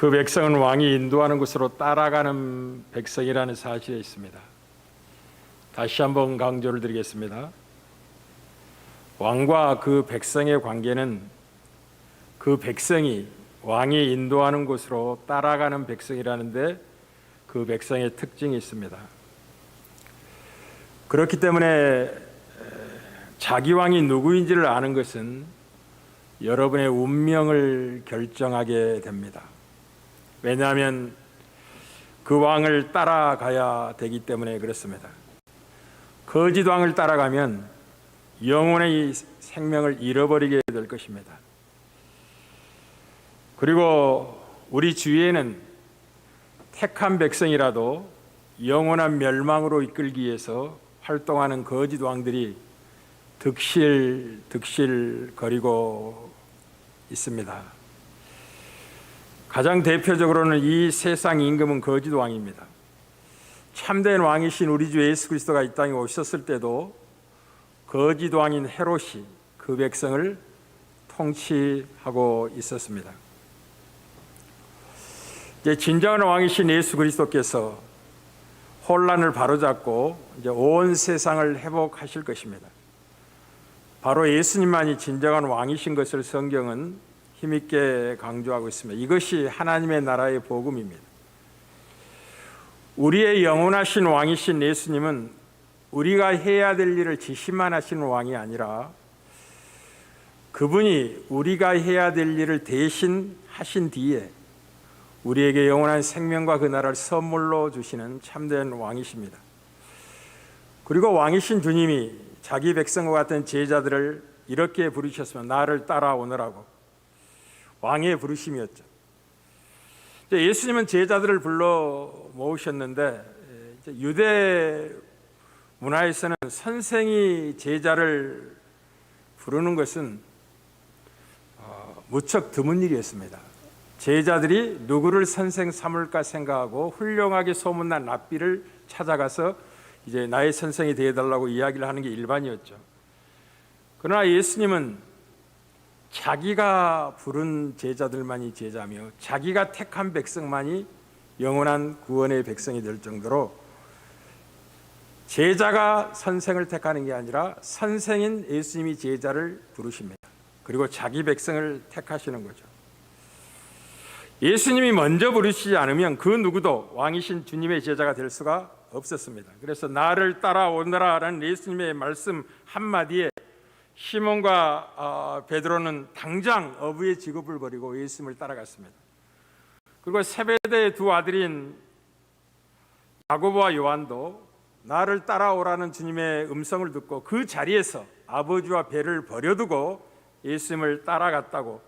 그 백성은 왕이 인도하는 곳으로 따라가는 백성이라는 사실에 있습니다. 다시 한번 강조를 드리겠습니다. 왕과 그 백성의 관계는 그 백성이 왕이 인도하는 곳으로 따라가는 백성이라는데 그 백성의 특징이 있습니다. 그렇기 때문에 자기 왕이 누구인지를 아는 것은 여러분의 운명을 결정하게 됩니다. 왜냐하면 그 왕을 따라가야 되기 때문에 그렇습니다. 거짓 왕을 따라가면 영혼의 생명을 잃어버리게 될 것입니다. 그리고 우리 주위에는 택한 백성이라도 영원한 멸망으로 이끌기 위해서 활동하는 거짓 왕들이 득실 득실 거리고 있습니다. 가장 대표적으로는 이 세상 임금은 거짓 왕입니다. 참된 왕이신 우리 주 예수 그리스도가 이 땅에 오셨을 때도 거짓 왕인 헤롯이 그 백성을 통치하고 있었습니다. 이제 진정한 왕이신 예수 그리스도께서 혼란을 바로잡고 이제 온 세상을 회복하실 것입니다. 바로 예수님만이 진정한 왕이신 것을 성경은 힘있게 강조하고 있습니다. 이것이 하나님의 나라의 복음입니다. 우리의 영원하신 왕이신 예수님은 우리가 해야 될 일을 지시만 하시는 왕이 아니라 그분이 우리가 해야 될 일을 대신 하신 뒤에 우리에게 영원한 생명과 그 나라를 선물로 주시는 참된 왕이십니다. 그리고 왕이신 주님이 자기 백성과 같은 제자들을 이렇게 부르셨으면 나를 따라오너라고 왕의 부르심이었죠. 예수님은 제자들을 불러 모으셨는데 유대 문화에서는 선생이 제자를 부르는 것은 어, 무척 드문 일이었습니다. 제자들이 누구를 선생 삼을까 생각하고 훌륭하게 소문난 랍비를 찾아가서 이제 나의 선생이 되어달라고 이야기를 하는 게 일반이었죠. 그러나 예수님은 자기가 부른 제자들만이 제자며 자기가 택한 백성만이 영원한 구원의 백성이 될 정도로 제자가 선생을 택하는 게 아니라 선생인 예수님이 제자를 부르십니다. 그리고 자기 백성을 택하시는 거죠. 예수님이 먼저 부르시지 않으면 그 누구도 왕이신 주님의 제자가 될 수가 없었습니다. 그래서 나를 따라오너라라는 예수님의 말씀 한마디에 시몬과 어, 베드로는 당장 어부의 직업을 버리고 예수님을 따라갔습니다. 그리고 세베대의 두 아들인 야고보와 요한도 나를 따라오라는 주님의 음성을 듣고 그 자리에서 아버지와 배를 버려두고 예수님을 따라갔다고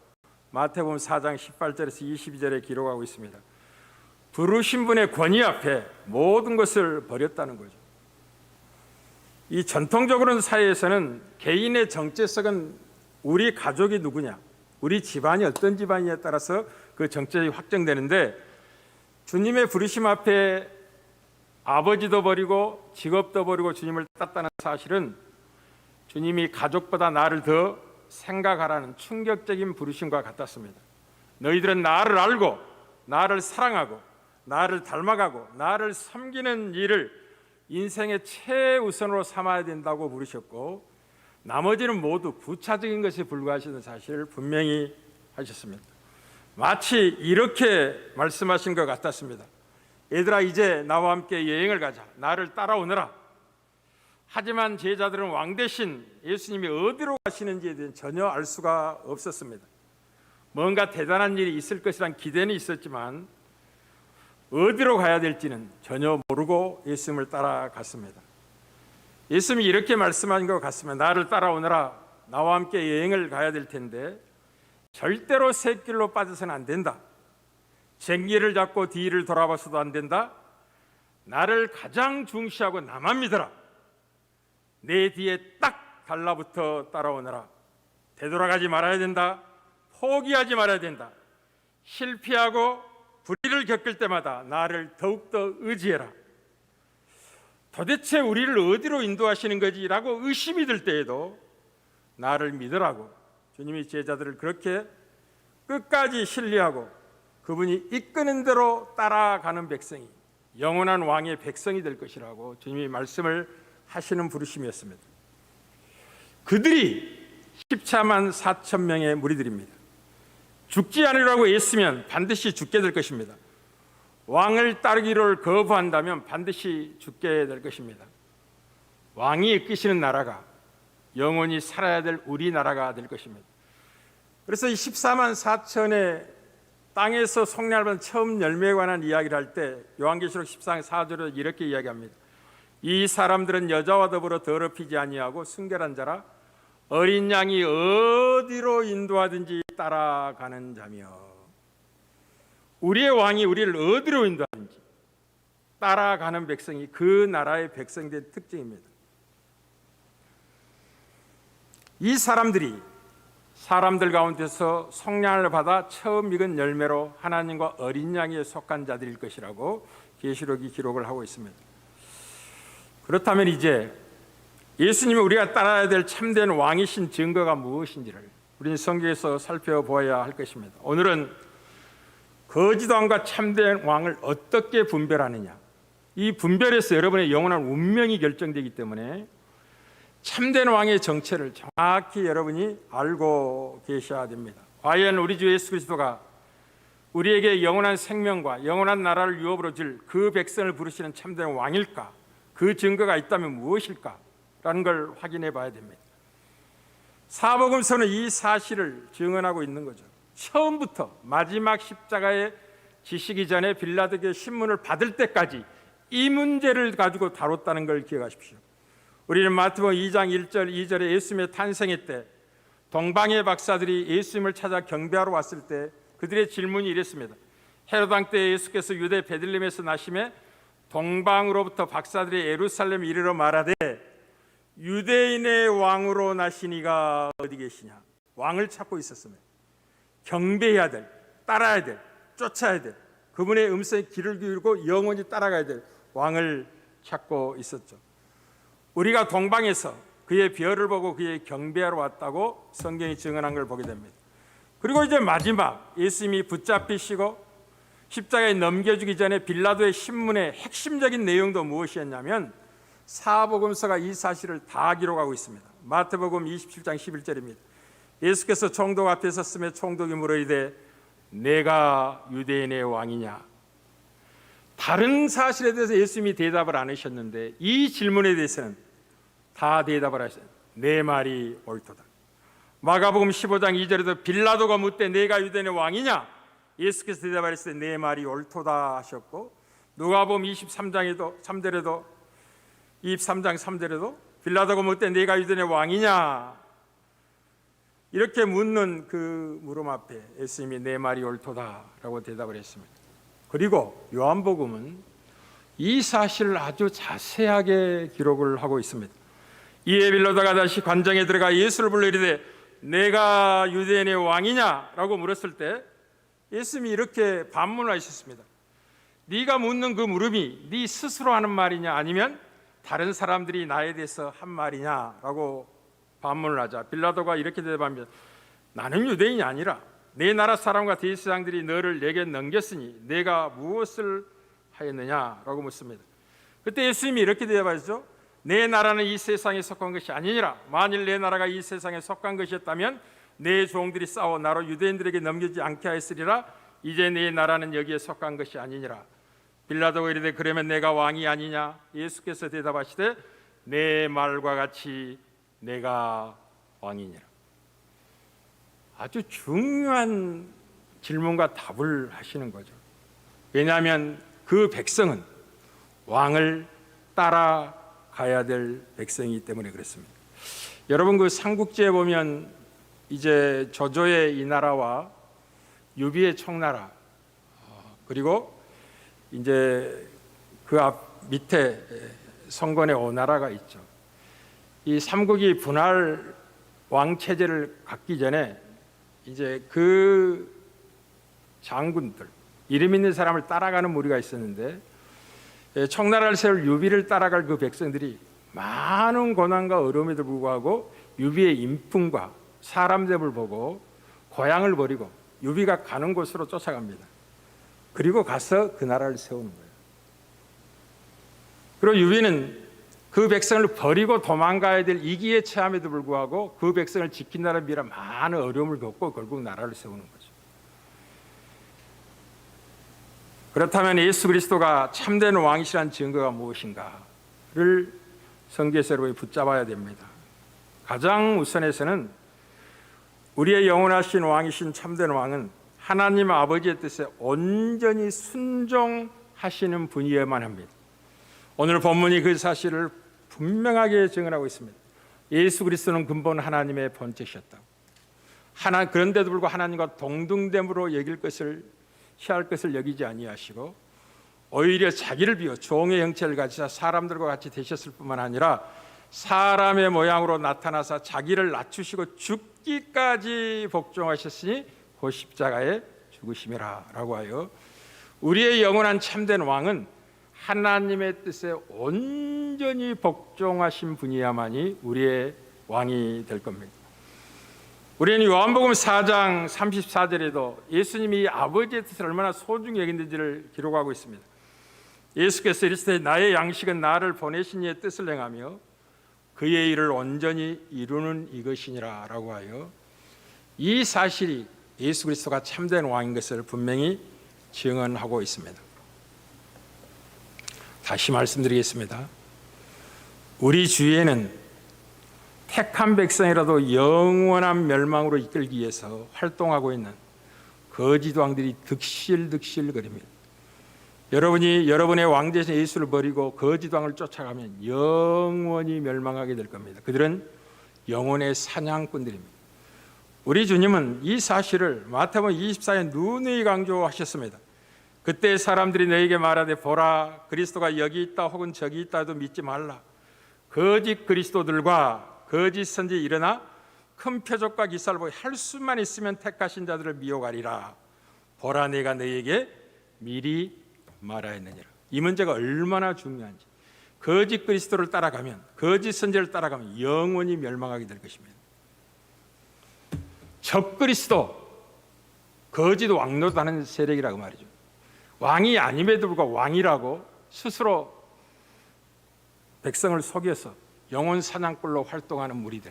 마태복음 4장 18절에서 22절에 기록하고 있습니다. 부르신 분의 권위 앞에 모든 것을 버렸다는 거죠. 이 전통적으로는 사회에서는 개인의 정체성은 우리 가족이 누구냐, 우리 집안이 어떤 집안이냐에 따라서 그 정체성이 확정되는데 주님의 부르심 앞에 아버지도 버리고 직업도 버리고 주님을 따랐다는 사실은 주님이 가족보다 나를 더 생각하라는 충격적인 부르심과 같았습니다. 너희들은 나를 알고 나를 사랑하고 나를 닮아가고 나를 섬기는 일을 인생의 최우선으로 삼아야 된다고 부르셨고 나머지는 모두 부차적인 것에 불과하시는 사실을 분명히 하셨습니다. 마치 이렇게 말씀하신 것 같았습니다. 얘들아 이제 나와 함께 여행을 가자. 나를 따라오너라. 하지만 제자들은 왕 대신 예수님이 어디로 가시는지에 대해 전혀 알 수가 없었습니다. 뭔가 대단한 일이 있을 것이란 기대는 있었지만 어디로 가야 될지는 전혀 모르고 예수님을 따라갔습니다. 예수님이 이렇게 말씀하신 것 같으면 나를 따라오너라 나와 함께 여행을 가야 될 텐데 절대로 새길로 빠져서는 안 된다. 쟁기를 잡고 뒤를 돌아봐서도 안 된다. 나를 가장 중시하고 나만 믿어라. 내 뒤에 딱 달라붙어 따라오너라. 되돌아가지 말아야 된다. 포기하지 말아야 된다. 실패하고 불의를 겪을 때마다 나를 더욱더 의지해라. 도대체 우리를 어디로 인도하시는 거지라고 의심이 들 때에도 나를 믿으라고 주님이 제자들을 그렇게 끝까지 신뢰하고 그분이 이끄는 대로 따라가는 백성이 영원한 왕의 백성이 될 것이라고 주님이 말씀을 하시는 부르심이었습니다. 그들이 14만 4천 명의 무리들입니다. 죽지 않으라고 애쓰면 반드시 죽게 될 것입니다. 왕을 따르기를 거부한다면 반드시 죽게 될 것입니다. 왕이 이끄시는 나라가 영원히 살아야 될 우리나라가 될 것입니다. 그래서 이 14만 4천의 땅에서 속량받은 처음 열매에 관한 이야기를 할 때 요한계시록 14장 4절에 이렇게 이야기합니다. 이 사람들은 여자와 더불어 더럽히지 아니하고 순결한 자라 어린 양이 어디로 인도하든지 따라가는 자며 우리의 왕이 우리를 어디로 인도하든지 따라가는 백성이 그 나라의 백성된 특징입니다. 이 사람들이 사람들 가운데서 성량을 받아 처음 익은 열매로 하나님과 어린 양에 속한 자들일 것이라고 계시록이 기록을 하고 있습니다. 그렇다면 이제 예수님이 우리가 따라야 될 참된 왕이신 증거가 무엇인지를 우리는 성경에서 살펴보아야 할 것입니다. 오늘은 거짓 왕과 참된 왕을 어떻게 분별하느냐. 이 분별에서 여러분의 영원한 운명이 결정되기 때문에 참된 왕의 정체를 정확히 여러분이 알고 계셔야 됩니다. 과연 우리 주 예수 그리스도가 우리에게 영원한 생명과 영원한 나라를 유업으로 줄 그 백성을 부르시는 참된 왕일까? 그 증거가 있다면 무엇일까? 라는 걸 확인해 봐야 됩니다. 사복음서는 이 사실을 증언하고 있는 거죠. 처음부터 마지막 십자가에 지시기 전에 빌라도의 신문을 받을 때까지 이 문제를 가지고 다뤘다는 걸 기억하십시오. 우리는 마태복음 2장 1절 2절에 예수님의 탄생의 때 동방의 박사들이 예수님을 찾아 경배하러 왔을 때 그들의 질문이 이랬습니다. 왕때 예수께서 유대 베들레헴에서 나심에 동방으로부터 박사들이 예루살렘 이르러 말하되 유대인의 왕으로 나시니가 어디 계시냐? 왕을 찾고 있었습니다. 경배해야 될, 따라야 될, 쫓아야 될 그분의 음성에 귀를 기울이고 영원히 따라가야 될 왕을 찾고 있었죠. 우리가 동방에서 그의 별을 보고 그의 경배하러 왔다고 성경이 증언한 걸 보게 됩니다. 그리고 이제 마지막 예수님이 붙잡히시고 십자가에 넘겨주기 전에 빌라도의 신문의 핵심적인 내용도 무엇이었냐면 사복음서가 이 사실을 다 기록하고 있습니다. 마태복음 27장 11절입니다. 예수께서 총독 앞에 섰으며 총독이 물으이되 내가 유대인의 왕이냐? 다른 사실에 대해서 예수님이 대답을 안 하셨는데 이 질문에 대해서는 다 대답을 하셨어요. 내 말이 옳도다. 마가복음 15장 2절에도 빌라도가 묻되 내가 유대인의 왕이냐? 예수께서 대답하셨을 때 내 말이 옳도다 하셨고 누가복음 23장에도 3절에도 23장 3절에도 빌라도가 묻되 내가 유대인의 왕이냐? 이렇게 묻는 그 물음 앞에 예수님이 내 말이 옳도다라고 대답을 했습니다. 그리고 요한복음은 이 사실을 아주 자세하게 기록을 하고 있습니다. 이에 빌라도가 다시 관정에 들어가 예수를 불러 이르되 내가 유대인의 왕이냐라고 물었을 때 예수님이 이렇게 반문을 하셨습니다. 네가 묻는 그 물음이 네 스스로 하는 말이냐 아니면 다른 사람들이 나에 대해서 한 말이냐라고 반문을 하자 빌라도가 이렇게 대답합니다. 나는 유대인이 아니라 내 나라 사람과 대제사장들이 너를 내게 넘겼으니 내가 무엇을 하였느냐라고 묻습니다. 그때 예수님이 이렇게 대답하죠. 내 나라는 이 세상에 속한 것이 아니니라. 만일 내 나라가 이 세상에 속한 것이었다면 내 종들이 싸워 나로 유대인들에게 넘기지 않게 하였으리라. 이제 내 나라는 여기에 속한 것이 아니니라. 빌라도가 이르되 그러면 내가 왕이 아니냐? 예수께서 대답하시되 내 말과 같이 내가 왕이니라. 아주 중요한 질문과 답을 하시는 거죠. 왜냐하면 그 백성은 왕을 따라가야 될 백성이기 때문에 그렇습니다. 여러분 그 삼국지에 보면 이제 조조의 이 나라와 유비의 청나라 어, 그리고 이제 그 앞 밑에 성건의 오나라가 있죠. 이 삼국이 분할 왕 체제를 갖기 전에 이제 그 장군들 이름 있는 사람을 따라가는 무리가 있었는데 예, 청나라를 세울 유비를 따라갈 그 백성들이 많은 고난과 어려움에도 불구하고 유비의 인품과 사람됨을 보고 고향을 버리고 유비가 가는 곳으로 쫓아갑니다. 그리고 가서 그 나라를 세우는 거예요. 그리고 유비는 그 백성을 버리고 도망가야 될 이기에 처함에도 불구하고 그 백성을 지킨다는 미라 많은 어려움을 겪고 결국 나라를 세우는 거죠. 그렇다면 예수 그리스도가 참된 왕이시란 증거가 무엇인가를 여러분이 붙잡아야 됩니다. 가장 우선에서는 우리의 영원하신 왕이신 참된 왕은 하나님 아버지의 뜻에 온전히 순종하시는 분이어야만 합니다. 오늘 본문이 그 사실을 분명하게 증언하고 있습니다. 예수 그리스도는 근본 하나님의 본체셨다고. 하나 그런데도 불구하고 하나님과 동등됨으로 여길 것을 취할 것을 여기지 아니하시고 오히려 자기를 비워 종의 형체를 가지사 사람들과 같이 되셨을 뿐만 아니라 사람의 모양으로 나타나사 자기를 낮추시고 죽기까지 복종하셨으니 그 십자가에 죽으심이라라고 하여 우리의 영원한 참된 왕은 하나님의 뜻에 온전히 복종하신 분이야만이 우리의 왕이 될 겁니다. 우리는 요한복음 4장 34절에도 예수님이 아버지의 뜻을 얼마나 소중히 여겼는지를 기록하고 있습니다. 예수께서 이르시되 나의 양식은 나를 보내신 이의 뜻을 행하며 그의 일을 온전히 이루는 이것이니라라고 하여 이 사실이 예수 그리스도가 참된 왕인 것을 분명히 증언하고 있습니다. 다시 말씀드리겠습니다. 우리 주위에는 택한 백성이라도 영원한 멸망으로 이끌기 위해서 활동하고 있는 거짓 왕들이 득실득실거립니다. 여러분이 여러분의 왕 대신 예수를 버리고 거짓 왕을 쫓아가면 영원히 멸망하게 될 겁니다. 그들은 영혼의 사냥꾼들입니다. 우리 주님은 이 사실을 마태복음 24에 누누이 강조하셨습니다. 그때 사람들이 너에게 말하되 보라 그리스도가 여기 있다 혹은 저기 있다도 믿지 말라. 거짓 그리스도들과 거짓 선지 일어나 큰 표적과 기사를 보여 할 수만 있으면 택하신 자들을 미혹하리라. 보라 내가 너에게 미리 말하였느니라. 이 문제가 얼마나 중요한지. 거짓 그리스도를 따라가면 거짓 선지를 따라가면 영원히 멸망하게 될 것입니다. 적 그리스도 거짓 왕노다는 세력이라고 말이죠. 왕이 아님에도 불구하고 왕이라고 스스로 백성을 속여서 영혼 사냥꾼로 활동하는 무리들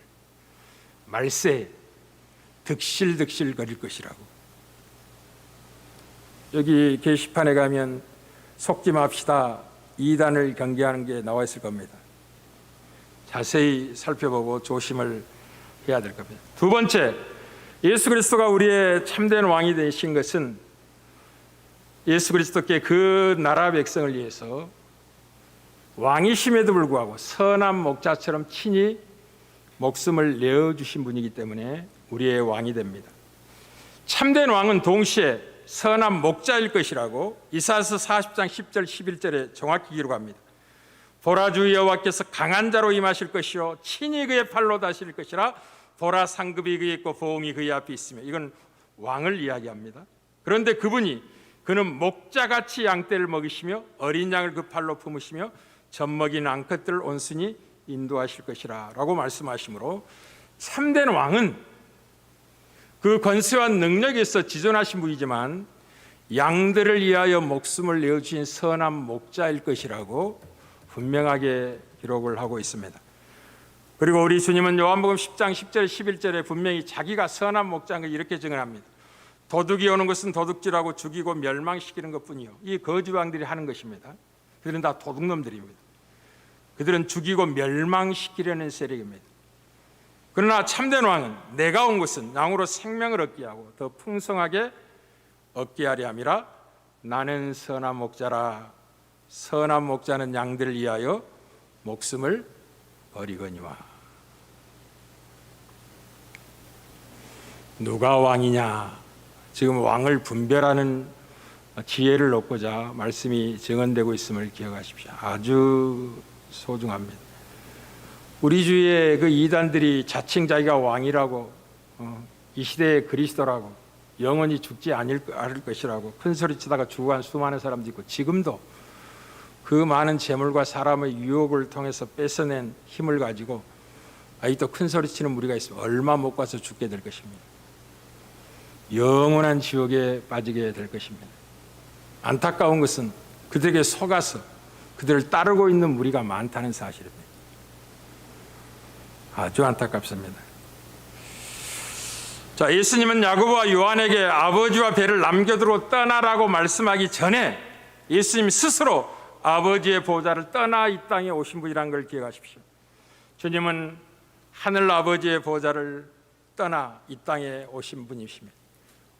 말세 득실득실 거릴 것이라고 여기 게시판에 가면 속지 맙시다 이단을 경계하는 게 나와 있을 겁니다. 자세히 살펴보고 조심을 해야 될 겁니다. 두 번째 예수 그리스도가 우리의 참된 왕이 되신 것은 예수 그리스도께 그 나라 백성을 위해서 왕이심에도 불구하고 선한 목자처럼 친히 목숨을 내어 주신 분이기 때문에 우리의 왕이 됩니다. 참된 왕은 동시에 선한 목자일 것이라고 이사야서 40장 10절 11절에 정확히 기록합니다. 보라 주 여호와께서 강한 자로 임하실 것이요 친히 그의 팔로 다실 것이라 보라 상급이 그에 있고 보응이 그의 앞에 있으며 이건 왕을 이야기합니다. 그런데 그분이 그는 목자같이 양떼를 먹이시며 어린 양을 그 팔로 품으시며 젖먹인 앙컷들을 온순히 인도하실 것이라라고 말씀하시므로 참된 왕은 그 권세와 능력에서 지존하신 분이지만 양들을 위하여 목숨을 내어주신 선한 목자일 것이라고 분명하게 기록을 하고 있습니다. 그리고 우리 주님은 요한복음 10장 10절 11절에 분명히 자기가 선한 걸 이렇게 증언합니다. 도둑이 오는 것은 도둑질하고 죽이고 멸망시키는 것뿐이요. 이 거지 왕들이 하는 것입니다. 그들은 다 도둑놈들입니다. 그들은 죽이고 멸망시키려는 세력입니다. 그러나 참된 왕은 내가 온 것은 양으로 생명을 얻게 하고 더 풍성하게 얻게 하려 함이라 나는 선한 목자라 선한 목자는 양들을 위하여 목숨을 버리거니와 누가 왕이냐 지금 왕을 분별하는 지혜를 얻고자 말씀이 증언되고 있음을 기억하십시오. 아주 소중합니다. 우리 주위에 그 이단들이 자칭 자기가 왕이라고 어, 이 시대의 그리스도라고 영원히 죽지 않을 것이라고 큰 소리치다가 죽어간 수많은 사람도 있고 지금도 그 많은 재물과 사람의 유혹을 통해서 뺏어낸 힘을 가지고 아직도 큰 소리치는 무리가 있으면 얼마 못 가서 죽게 될 것입니다. 영원한 지옥에 빠지게 될 것입니다. 안타까운 것은 그들에게 속아서 그들을 따르고 있는 무리가 많다는 사실입니다. 아주 안타깝습니다. 자, 예수님은 야고보와 요한에게 아버지와 배를 남겨두고 떠나라고 말씀하기 전에 예수님 스스로 아버지의 보좌를 떠나 이 땅에 오신 분이라는 걸 기억하십시오. 주님은 하늘 아버지의 보좌를 떠나 이 땅에 오신 분이십니다.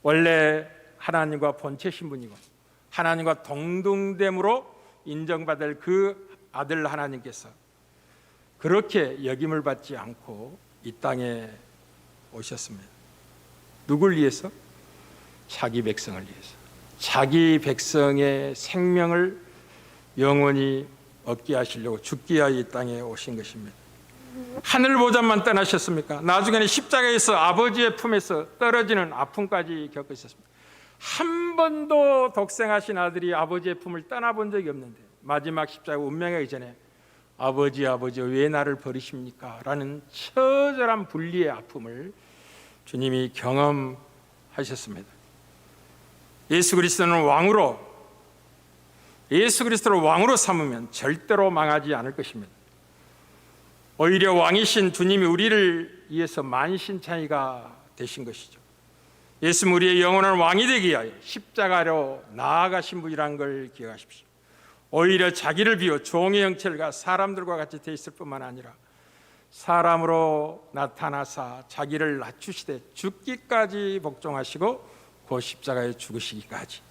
원래 하나님과 본체 신 분이고 하나님과 동등됨으로 인정받을 그 아들 하나님께서 그렇게 역임을 받지 않고 이 땅에 오셨습니다. 누굴 위해서? 자기 백성을 위해서. 자기 백성의 생명을 영원히 얻게 하시려고 하여 이 땅에 오신 것입니다. 하늘 보좌만 떠나셨습니까? 나중에는 십자가에서 아버지의 품에서 떨어지는 아픔까지 겪으셨습니다. 한 번도 독생하신 아들이 아버지의 품을 떠나본 적이 없는데 마지막 십자가 운명하기 전에 아버지 아버지 왜 나를 버리십니까? 라는 처절한 분리의 아픔을 주님이 경험하셨습니다. 예수 그리스도는 왕으로 예수 그리스도를 왕으로 삼으면 절대로 망하지 않을 것입니다. 오히려 왕이신 주님이 우리를 위해서 만신창이가 되신 것이죠. 예수는 우리의 영원한 왕이 되기 위하여 십자가로 나아가신 분이라는 걸 기억하십시오. 오히려 자기를 비워 종의 형체가 사람들과 같이 돼 있을 뿐만 아니라 사람으로 나타나사 자기를 낮추시되 죽기까지 복종하시고 그 십자가에 죽으시기까지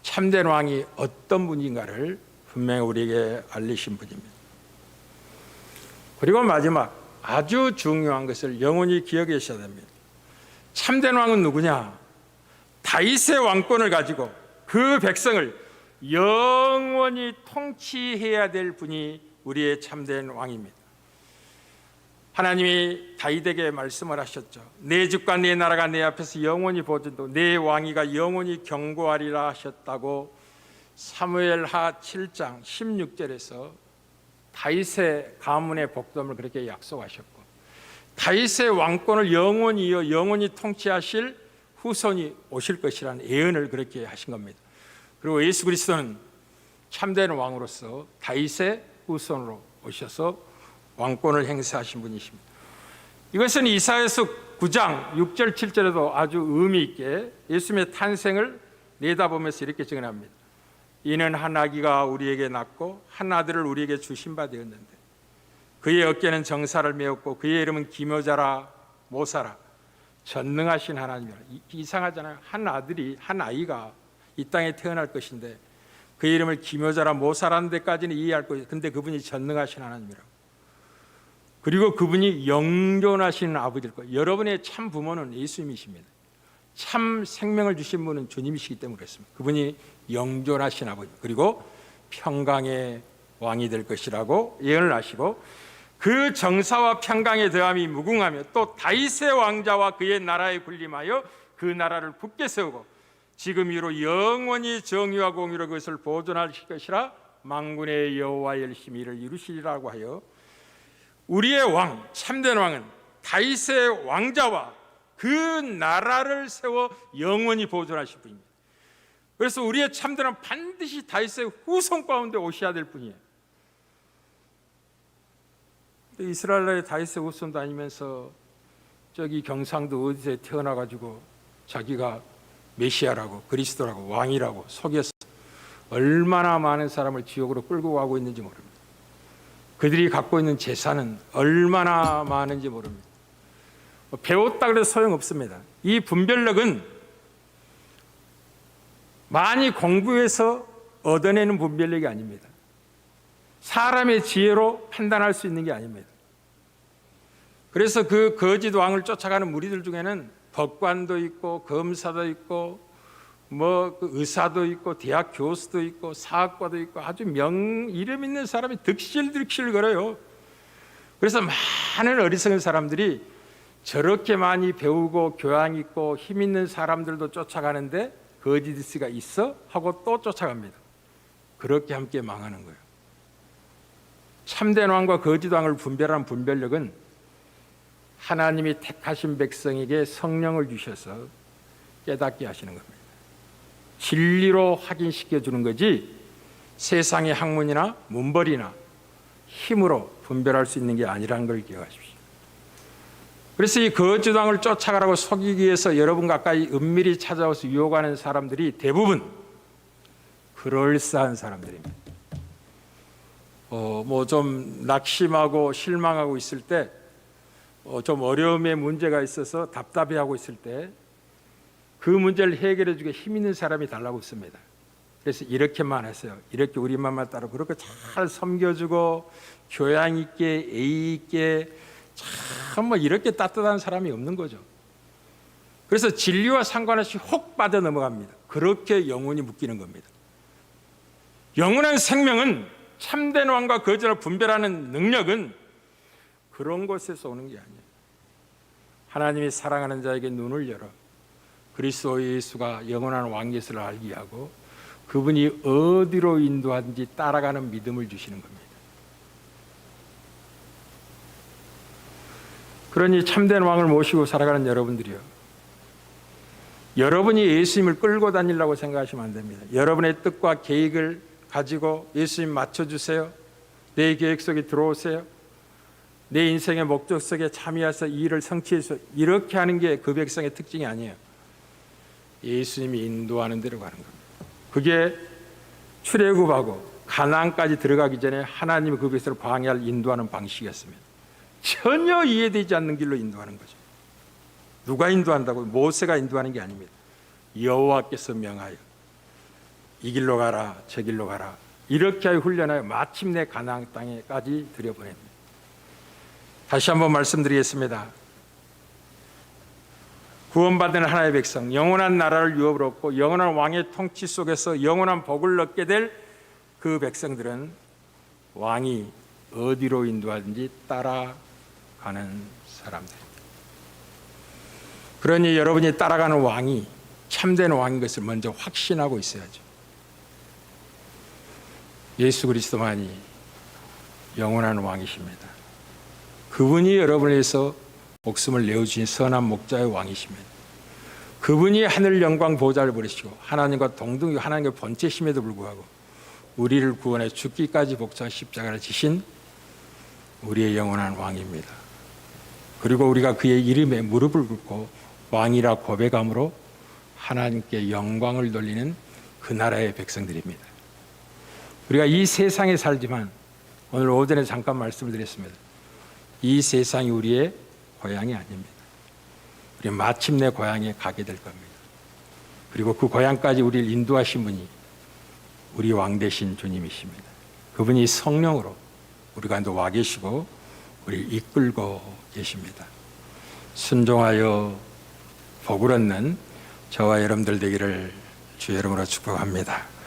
참된 왕이 어떤 분인가를 분명히 우리에게 알리신 분입니다. 그리고 마지막 아주 중요한 것을 영원히 기억하셔야 됩니다. 참된 왕은 누구냐? 다윗의 왕권을 가지고 그 백성을 영원히 통치해야 될 분이 우리의 참된 왕입니다. 하나님이 다윗에게 말씀을 하셨죠. 내 집과 내 나라가 내 앞에서 영원히 보존도 내 왕위가 영원히 경고하리라 하셨다고 사무엘하 7장 16절에서 다윗의 가문의 복됨을 그렇게 약속하셨고 다윗의 왕권을 영원히 이어 영원히 통치하실 후손이 오실 것이라는 예언을 그렇게 하신 겁니다. 그리고 예수 그리스도는 참된 왕으로서 다윗의 후손으로 오셔서 왕권을 행사하신 분이십니다. 이것은 이사야서 9장 6절 7절에도 아주 의미 있게 예수님의 탄생을 내다보면서 이렇게 증언합니다. 이는 한 아기가 우리에게 낳고 한 아들을 우리에게 주신 바 되었는데 그의 어깨는 정사를 메었고 그의 이름은 기묘자라 모사라 전능하신 하나님이라 이- 이상하잖아요. 한 아들이 한 아이가 이 땅에 태어날 것인데 그 이름을 기묘자라 모사라는 데까지는 이해할 거예요. 근데 그분이 전능하신 하나님이라고. 그리고 그분이 영존하시는 아버지일 거예요. 여러분의 참 부모는 예수님이십니다. 참 생명을 주신 분은 주님이시기 때문에 그렇습니다. 그분이 영존하신 아버지 그리고 평강의 왕이 될 것이라고 예언을 하시고 그 정사와 평강의 더함이 무궁하며 또 다윗의 왕자와 그의 나라에 군림하여 그 나라를 굳게 세우고 지금 이로 영원히 정의와 공의로 그것을 보존하실 것이라 망군의 여호와 열심히 이를 이루시리라고 하여 우리의 왕 참된 왕은 다윗의 왕자와 그 나라를 세워 영원히 보존하실 분입니다. 그래서 우리의 참되는 반드시 다윗의 후손 가운데 오셔야 될 분이에요. 이스라엘의 다윗의 후손 다니면서 저기 경상도 어디서 태어나 가지고 자기가 메시아라고 그리스도라고 왕이라고 속여서 얼마나 많은 사람을 지옥으로 끌고 가고 있는지 모릅니다. 그들이 갖고 있는 재산은 얼마나 많은지 모릅니다. 뭐 배웠다 그래서 소용없습니다. 이 분별력은 많이 공부해서 얻어내는 분별력이 아닙니다. 사람의 지혜로 판단할 수 있는 게 아닙니다. 그래서 그 거짓 왕을 쫓아가는 무리들 중에는 법관도 있고 검사도 있고 뭐그 의사도 있고 대학 교수도 있고 사학과도 있고 아주 명 이름 있는 사람이 득실득실 걸어요. 그래서 많은 어리석은 사람들이 저렇게 많이 배우고 교양 있고 힘 있는 사람들도 쫓아가는데 거짓이가 있어 하고 또 쫓아갑니다. 그렇게 함께 망하는 거예요. 참된 왕과 거짓 왕을 분별하는 분별력은 하나님이 택하신 백성에게 성령을 주셔서 깨닫게 하시는 겁니다. 진리로 확인시켜 주는 거지 세상의 학문이나 문벌이나 힘으로 분별할 수 있는 게 아니라는 걸 기억하십시오. 그래서 이 거짓 왕을 쫓아가라고 속이기 위해서 여러분 가까이 은밀히 찾아와서 유혹하는 사람들이 대부분 그럴싸한 사람들입니다. 어, 뭐 좀 낙심하고 실망하고 있을 때, 어, 좀 어려움의 문제가 있어서 답답해하고 있을 때, 그 문제를 해결해 주게 힘 있는 사람이 달라고 씁니다. 그래서 이렇게만 했어요. 이렇게 우리 맘만 따라 그렇게 잘 섬겨주고 교양 있게 예의 있게 참 뭐 이렇게 따뜻한 사람이 없는 거죠. 그래서 진리와 상관없이 혹 빠져 넘어갑니다. 그렇게 영혼이 묶이는 겁니다. 영원한 생명은 참된 왕과 거짓을 분별하는 능력은 그런 곳에서 오는 게 아니에요. 하나님이 사랑하는 자에게 눈을 열어 그리스도 예수가 영원한 왕예수를 알게 하고 그분이 어디로 인도하든지 따라가는 믿음을 주시는 겁니다. 그러니 참된 왕을 모시고 살아가는 여러분들이요. 여러분이 예수님을 끌고 다니려고 생각하시면 안 됩니다. 여러분의 뜻과 계획을 가지고 예수님 맞춰주세요. 내 계획 속에 들어오세요. 내 인생의 목적 속에 참여해서 이 일을 성취해서 이렇게 하는 게 그 백성의 특징이 아니에요. 예수님이 인도하는 대로 가는 겁니다. 그게 출애굽하고 가나안까지 들어가기 전에 하나님이 그 백성을 방해할 인도하는 방식이었습니다. 전혀 이해되지 않는 길로 인도하는 거죠. 누가 인도한다고? 모세가 인도하는 게 아닙니다. 여호와께서 명하여 이 길로 가라, 저 길로 가라. 이렇게 하여 훈련하여 마침내 가나안 땅에까지 들여보냅니다. 다시 한번 말씀드리겠습니다. 구원받은 하나님의 백성, 영원한 나라를 유업으로 얻고 영원한 왕의 통치 속에서 영원한 복을 얻게 될 그 백성들은 왕이 어디로 인도하든지 따라 가는 사람들입니다. 그러니 여러분이 따라가는 왕이 참된 왕인 것을 먼저 확신하고 있어야죠. 예수 그리스도만이 영원한 왕이십니다. 그분이 여러분을 위해서 목숨을 내어주신 선한 목자의 왕이십니다. 그분이 하늘 영광 보좌를 버리시고 하나님과 동등히 하나님의 번째심에도 불구하고 우리를 구원해 죽기까지 복자 십자가를 지신 우리의 영원한 왕입니다. 그리고 우리가 그의 이름에 무릎을 꿇고 왕이라 고백함으로 하나님께 영광을 돌리는 그 나라의 백성들입니다. 우리가 이 세상에 살지만 오늘 오전에 잠깐 말씀을 드렸습니다. 이 세상이 우리의 고향이 아닙니다. 우리 마침내 고향에 가게 될 겁니다. 그리고 그 고향까지 우리를 인도하신 분이 우리 왕 대신 주님이십니다. 그분이 성령으로 우리 가운데 와 계시고 우리를 이끌고 계십니다. 순종하여 복을 얻는 저와 여러분들 되기를 주의 이름으로 축복합니다.